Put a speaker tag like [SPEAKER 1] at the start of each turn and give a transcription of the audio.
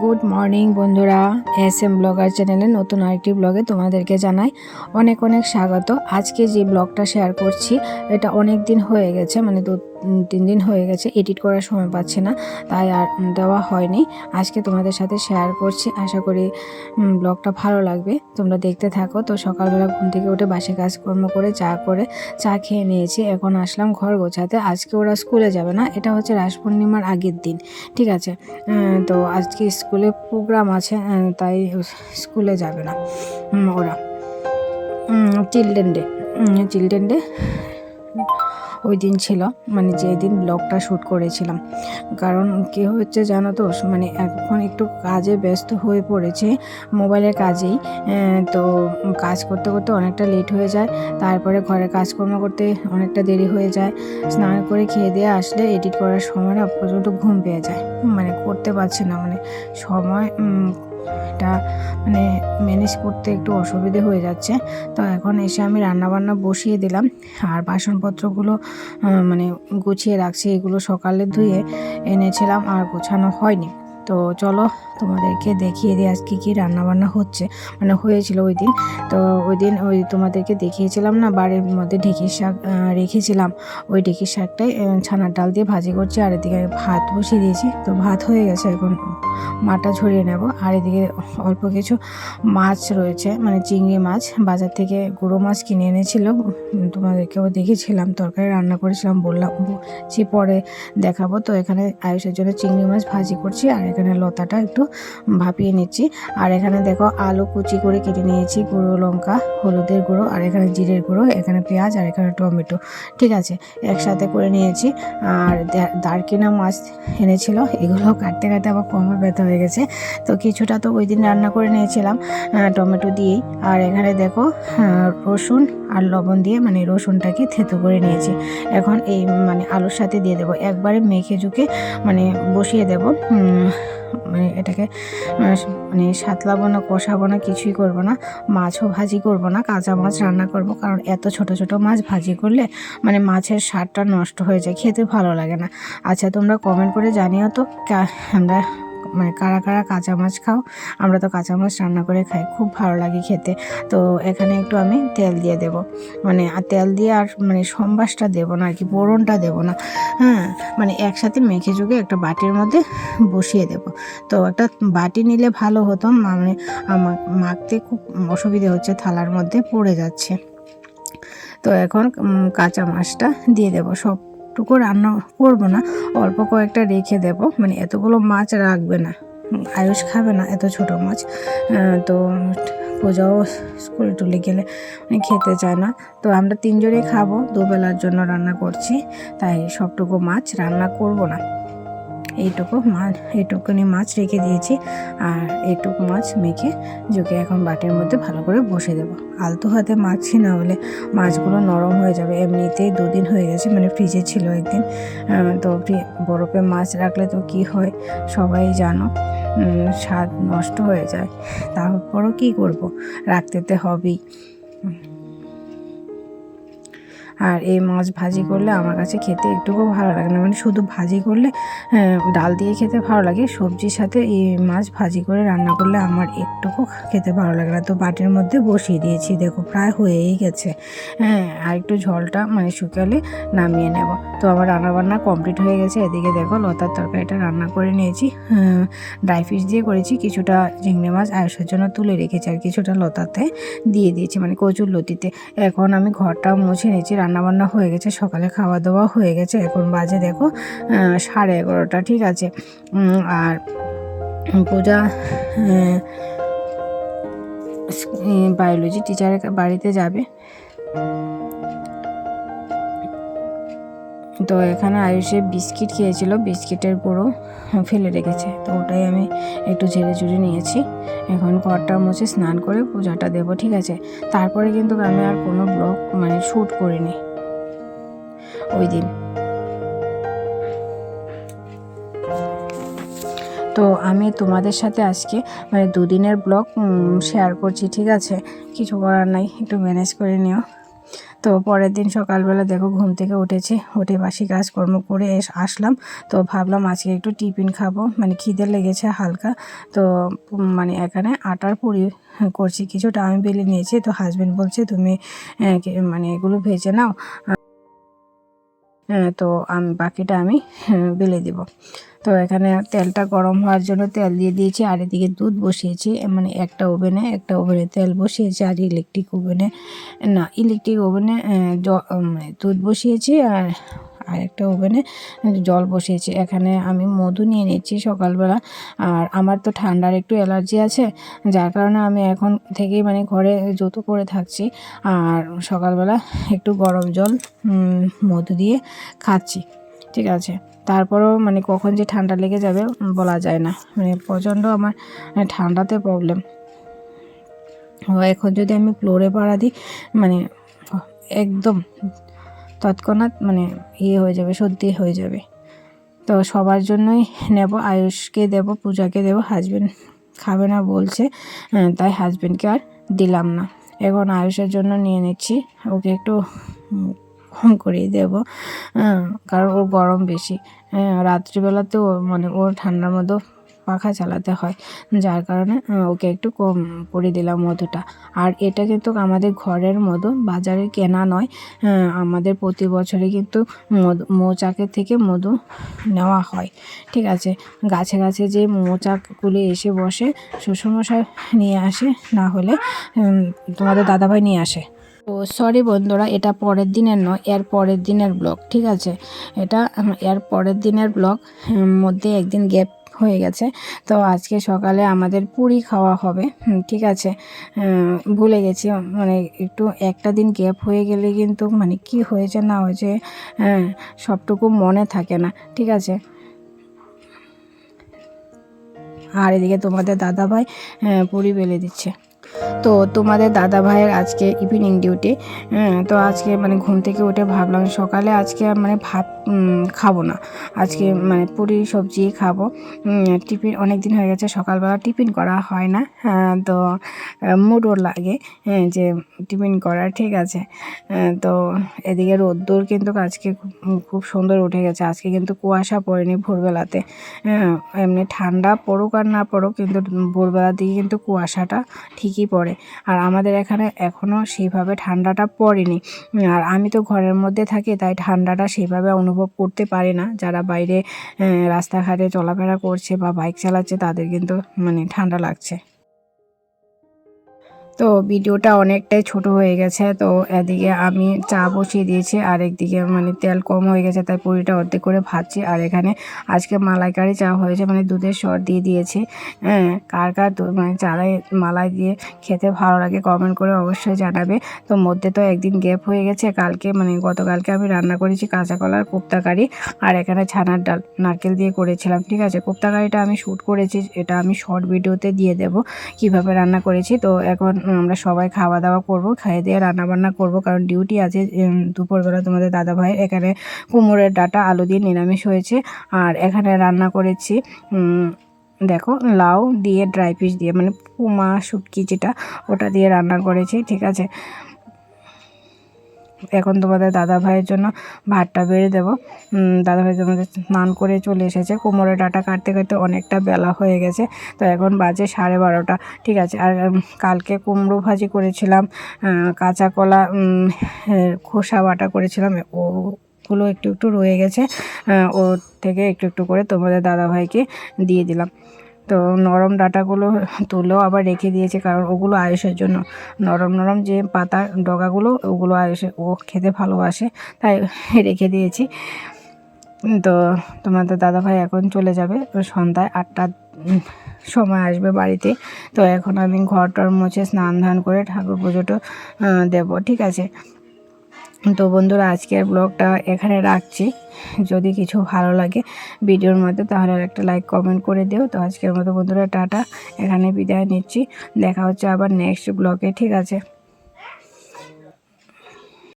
[SPEAKER 1] Good morning বন্ধুরা S M blogger চ্যানেলে নতুন আরেকটি ব্লগে তোমাদেরকে জানাই অনেক অনেক স্বাগত। আজকে যে ব্লগটা শেয়ার করছি, এটা অনেক দিন হয়ে গেছে মানে দু তিন দিন হয়ে গেছে এডিট করার সময় পাচ্ছে না, তাই আর দেওয়া হয়নি। আজকে তোমাদের সাথে শেয়ার করছি, আশা করি ব্লগটা ভালো লাগবে। তোমরা দেখতে থাকো, তো সকালবেলা ঘুম থেকে উঠে বাসে কাজকর্ম করে, চা করে, চা খেয়ে নিয়েছি। এখন আসলাম ঘর গোছাতে, আজকে ওরা স্কুলে যাবে না, এটা হচ্ছে রাস পূর্ণিমার আগের দিন, ঠিক আছে? তো আজকে স্কুলে প্রোগ্রাম আছে তাই স্কুলে যাবে না ওরা। চিলড্রেন ডে চিলড্রেন ডে ওই দিন ছিল মানে যেদিন ব্লগটা শ্যুট করেছিলাম। কারণ কী হচ্ছে জানো তো মানে এখন একটু কাজে ব্যস্ত হয়ে পড়েছে, মোবাইলের কাজেই। তো কাজ করতে করতে অনেকটা লেট হয়ে যায়, তারপরে ঘরে কাজকর্ম করতে অনেকটা দেরি হয়ে যায়। স্নান করে খেয়ে দিয়ে আসলে এডিট করার সময় না প্রচণ্ড ঘুম পেয়ে যায়। মানে করতে পারছি না মানে সময় এটা মানে ম্যানেজ করতে একটু অসুবিধে হয়ে যাচ্ছে। তো এখন এসে আমি রান্নাবান্না বসিয়ে দিলাম। আর বাসনপত্রগুলো মানে গুছিয়ে রাখছি, এগুলো সকালে ধুয়ে এনেছিলাম, আর গোছানো হয়নি। তো চলো তোমাদেরকে দেখিয়ে দিই আজকে কী রান্নাবান্না হচ্ছে? মানে হয়েছিল ওই দিন। তো ওই দিন ওই তোমাদেরকে দেখিয়েছিলাম না, বাড়ির মধ্যে ঢেঁকির শাক রেখেছিলাম। ওই ঢেঁকির শাকটাই ছানার ডাল দিয়ে ভাজি করছি, আর এদিকে ভাত বসিয়ে দিয়েছি। তো ভাত হয়ে গেছে এখন, মাটা ঝরিয়ে নেব। আর এদিকে অল্প কিছু মাছ রয়েছে মানে চিংড়ি মাছ। বাজার থেকে গুঁড়ো মাছ কিনে এনেছিল। তোমাদেরকেও দেখেছিলাম, তরকারি রান্না করেছিলাম, বললাম বলছি পরে দেখাবো। তো এখানে আয়ুষের জন্য চিংড়ি মাছ ভাজি করছি, আর এখানে লতাটা একটু ভাপিয়ে নিচ্ছি। আর এখানে দেখো আলু কুচি করে কেটে নিয়েছি, গুঁড়ো লঙ্কা, হলুদের গুঁড়ো, আর এখানে জিরের গুঁড়ো, এখানে পেঁয়াজ, আর এখানে টমেটো। ঠিক আছে, একসাথে করে নিয়েছি। আর দারকিনা মাছ এনেছিল, এগুলো কাটতে কাটতে আবার কোমর ব্যথা হয়ে গেছে। তো কিছুটা তো ওই দিন রান্না করে নিয়েছিলাম টমেটো দিয়েই। আর এখানে দেখো রসুন আর লবণ দিয়ে মানে রসুনটাকে থেতো করে নিয়েছি। এখন এই মানে আলুর সাথে দিয়ে দেবো। একবারে মেখে ঝুঁকে মানে বসিয়ে দেবো। মানে এটাকে মানে সাতলাবো না, কষাবো না, কিছুই করব না। মাছও ভাজি করব না, কাঁচা মাছ রান্না করব। কারণ এত ছোট ছোট মাছ ভাজি করলে মানে মাছের স্বাদটা নষ্ট হয়ে যায়, খেতে ভালো লাগে না। আচ্ছা তোমরা কমেন্ট করে জানিও তো আমরা মানে কারা কারা কাঁচা মাছ খাও, আমরা তো কাঁচা মাছ রান্না করে খাই, খুব ভালো লাগে খেতে। তো এখানে একটু আমি তেল দিয়ে দেব। মানে তেল দিয়ে আর মানে সম্বাসটা দেবো না, আর কি বোরনটা দেবো না। হ্যাঁ মানে একসাথে মেখে চুকে একটা বাটির মধ্যে বসিয়ে দেব। তো একটা বাটি নিলে ভালো হতো মানে আমার মাখতে খুব অসুবিধে হচ্ছে, থালার মধ্যে পড়ে যাচ্ছে। তো এখন কাঁচা মাছটা দিয়ে দেব সবটুকু রান্না করব না, অল্প কয়েকটা রেখে দেব। মানে এতগুলো মাছ রাখবে না। আয়ুষ খাবে না, এত ছোট মাছ। তো পূজাও স্কুল টুলে গেলে মানে খেতে চায় না। তো আমরা তিনজনেই খাব, দুবেলার জন্য রান্না করছি, তাই সবটুকু মাছ রান্না করব না। এইটুকু মাছ, এইটুকুনি মাছ রেখে দিয়েছি আর এইটুকু মাছ মেখে জুকে এখন বাটির মধ্যে ভালো করে বসে দেবো। আলতো হাতে মাখছি না হলে মাছগুলো নরম হয়ে যাবে। এমনিতেই দুদিন হয়ে গেছে মানে ফ্রিজে ছিল একদিন। তো বরফে মাছ রাখলে তো কি হয় সবাই জানো স্বাদ নষ্ট হয়ে যায়। তারপরও কি করব? রাখতে তো হবেই। আর এই মাছ ভাজি করলে আমার কাছে খেতে একটুকু ভালো লাগে না। মানে শুধু ভাজি করলে আহ, ডাল দিয়ে খেতে ভালো লাগে সবজির সাথে এই মাছ ভাজি করে রান্না করলে আমার একটুকু খেতে ভালো লাগে না। তো বাটির মধ্যে বসিয়ে দিয়েছি দেখো প্রায় হয়েই গেছে। হ্যাঁ আর একটু ঝোলটা মানে শুকালে নামিয়ে নেব। তো আমার রান্না বান্না কমপ্লিট হয়ে গেছে। এদিকে দেখো লতার তরকারিটা রান্না করে নিয়েছি। ড্রাই ফিশ দিয়ে করেছি কিছুটা ঝিঙে মাছ আয়ুষের জন্য তুলে রেখেছি আর কিছুটা লতাতে দিয়ে দিয়েছি মানে কচুর লতিতে। এখন আমি ঘরটা মুছে নিয়েছি রান্নাবান্না হয়ে গেছে, সকালে খাওয়া দাওয়া হয়ে গেছে। এখন বাজে দেখো সাড়ে এগারোটা, ঠিক আছে? আর পূজা বায়োলজি টিচারের বাড়িতে যাবে। তো এখানে আয়ুষে বিস্কিট খেয়েছিল, বিস্কিটের গুঁড়ো ফেলে রেখেছে। তো ওটাই আমি একটু ঝেড়ে ঝুড়ে নিয়েছি। এখন ঘরটা মুছে স্নান করে পূজাটা দেবো, ঠিক আছে? তারপরে কিন্তু আমি আর কোনো ব্লগ মানে শ্যুট করিনি। ওই দিন। তো আমি তোমাদের সাথে আজকে মানে দুদিনের ব্লগ শেয়ার করছি, ঠিক আছে? কিছু করার নাই, একটু ম্যানেজ করে নিও। তো পরের দিন সকালবেলা দেখো ঘুম থেকে উঠেছি, উঠে বাসি কাজকর্ম করে আসলাম। তো ভাবলাম আজকে একটু টিফিন খাব মানে খিদে লেগেছে হালকা। তো মানে এখানে আটার পুরি করছি, কিছুটা আমি বেলে নিয়েছি। তো হাজব্যান্ড বলছে, তুমি মানে এগুলো ভেজে নাও। তো আমি, বাকিটা আমি বেলে দেব। তো এখানে তেলটা গরম হওয়ার জন্য তেল দিয়ে দিয়েছি, আর এদিকে দুধ বসিয়েছি মানে একটা ওভেনে একটা ওভেনে তেল বসিয়েছি, আর ইলেকট্রিক ওভেনে না ইলেকট্রিক ওভেনে দুধ বসিয়েছি, আর আর একটা ওভেনে জল বসিয়েছি। এখানে আমি মধু নিয়ে নিচ্ছি সকালবেলা। আর আমার তো ঠান্ডার একটু অ্যালার্জি আছে, যার কারণে আমি এখন থেকেই মানে ঘরে জুতো করে থাকছি। আর সকালবেলা একটু গরম জল মধু দিয়ে খাচ্ছি, ঠিক আছে? তারপরেও মানে কখন যে ঠান্ডা লেগে যাবে বলা যায় না। মানে প্রচণ্ড আমার ঠান্ডাতে প্রবলেম এখন যদি আমি ফ্লোরে পাড়া দিই মানে একদম তৎক্ষণাৎ মানে ইয়ে হয়ে যাবে সর্দি হয়ে যাবে। তো সবার জন্যই নেব আয়ুষকে দেব পূজাকে দেব হাজবেন্ড খাবে না বলছে তাই হাজবেন্ডকে আর দিলাম না। এখন আয়ুষের জন্য নিয়ে নিচ্ছি ওকে একটু কম করেই দেবো আহ, কারণ ওর গরম বেশি। হ্যাঁ, রাত্রিবেলাতেও মানে ওর ঠান্ডার মধ্যে পাখা চালাতে হয়। যার কারণে ওকে একটু কম করে দিলাম মধুটা। আর এটা কিন্তু আমাদের ঘরের মধু, বাজারে কেনা নয়। আমাদের প্রতি বছরে কিন্তু মধু, মৌচাকের থেকে মধু নেওয়া হয়। ঠিক আছে, গাছে গাছে যে মৌচাকগুলি এসে বসে, শ্বশুরমশাই নিয়ে আসে, না হলে তোমাদের দাদাভাই নিয়ে আসে। তো সরি বন্ধুরা, এটা পরের দিনের নয়, এর পরের দিনের ব্লগ, ঠিক আছে? এটা, এর পরের দিনের ব্লগ মধ্যে একদিন গ্যাপ হয়ে গেছে। তো আজকে সকালে আমাদের পুরি খাওয়া হবে। ঠিক আছে। ভুলে গেছি। মানে একটু একটা দিন গ্যাপ হয়ে গেলে কিন্তু মানে কি হয়েছে না হয়েছে হ্যাঁ সবটুকু মনে থাকে না। ঠিক আছে? আর এদিকে তোমাদের দাদাভাই আহ, পুরি বেলে দিচ্ছে। তো তোমাদের দাদা ভাইয়ের আজকে ইভিনিং ডিউটি তো আজকে মানে ঘুম থেকে উঠে ভাবলাম সকালে আজকে মানে ভাত খাব না। আজকে মানে পুরি সবজি খাব। টিফিন অনেক দিন হয়ে গেছে সকালবেলা টিফিন করা হয় না। আহ, তো মুডও লাগে হ্যাঁ, যে টিফিন করার ঠিক আছে। তো এদিকে রোদ্দুর কিন্তু আজকে খুব- সুন্দর উঠে গেছে। আজকে কিন্তু কুয়াশা পড়েনি ভোরবেলাতে। হ্যাঁ, এমনি ঠান্ডা পড়ুক আর না পড়ুক কিন্তু ভোরবেলার দিকে কিন্তু কুয়াশাটা ঠিকই পড়ে। আর আমাদের এখানে এখনও সেইভাবে ঠান্ডাটা পড়েনি। আর আমি তো ঘরের মধ্যে থাকি তাই ঠান্ডাটা সেইভাবে অনুভব করতে পারে না। যারা বাইরে রাস্তাঘাটে চলাফেরা করছে বা বাইক চালাচ্ছে তাদের কিন্তু মানে ঠান্ডা লাগছে। তো ভিডিওটা অনেকটাই ছোট হয়ে গেছে, তো এদিকে আমি চা বসিয়ে দিয়েছি, আর একদিকে মানে তেল কম হয়ে গেছে, তাই পুরিটা অর্ধেক করে ভাজছি, আর এখানে আজকে মালাইকারি চা হয়েছে মানে দুধের সর দিয়ে দিয়েছি হ্যাঁ কার কার মানে চালাই মালাই দিয়ে খেতে ভালো লাগে কমেন্ট করে অবশ্যই জানাবে, তো মধ্যে তো একদিন গ্যাপ হয়ে গেছে, কালকে মানে গতকালকে আমি রান্না করেছি কাঁচা কলার কোপ্তা কারি, আর এখানে ছানার ডাল নারকেল দিয়ে করেছিলাম, ঠিক আছে, কোপ্তা কারিটা আমি শ্যুট করেছি, এটা আমি শর্ট ভিডিওতে দিয়ে দেব, কীভাবে রান্না করেছি, তো এখন আমরা সবাই খাওয়া দাওয়া করব খেয়ে দিয়ে রান্না বান্না করব, কারণ ডিউটি আছে দুপুরবেলা তোমাদের দাদা ভাই এখানে কুমোরের ডাটা, আলু দিয়ে নিরামিষ হয়েছে, আর এখানে রান্না করেছি দেখো লাউ দিয়ে ড্রাই পিস দিয়ে মানে পুমা শুটকি যেটা, ওটা দিয়ে রান্না করেছি, ঠিক আছে? এখন তোমাদের দাদা ভাইয়ের জন্য ভাতটা বেড়ে দেবো। দাদা ভাই তোমাদের স্নান করে চলে এসেছে। কোমরে ডাটা কাটতে কাটতে অনেকটা বেলা হয়ে গেছে। তো এখন বাজে সাড়ে বারোটা। ঠিক আছে, আর কালকে কুমড়ো ভাজি করেছিলাম কাঁচা কলা খোসা বাটা করেছিলাম। ওগুলো একটু একটু রয়ে গেছে। ওর থেকে একটু একটু করে তোমাদের দাদা ভাইকে দিয়ে দিলাম। তো নরম ডাটাগুলো তুলেও আবার রেখে দিয়েছে কারণ ওগুলো আয়ুষের জন্য। নরম নরম যে পাতা, ডগাগুলো, ওগুলো আয়ুষে, ও খেতে ভালোবাসে, তাই রেখে দিয়েছি। তো তোমাদের দাদাভাই এখন চলে যাবে, সন্ধ্যায় আটটার সময় আসবে বাড়িতে। তো এখন আমি ঘর টর মুছে স্নান ধান করে ঠাকুর পুজোটা দেবো, ঠিক আছে? তো বন্ধুরা, আজকের ব্লগটা এখানে রাখছি। যদি কিছু ভালো লাগে ভিডিওর মধ্যে, তাহলে একটা লাইক কমেন্ট করে দিও। তো আজকের মতো বন্ধুরা, টাটা। এখানে বিদায় নিচ্ছি। দেখা হচ্ছে আবার নেক্সট ব্লগে, ঠিক আছে?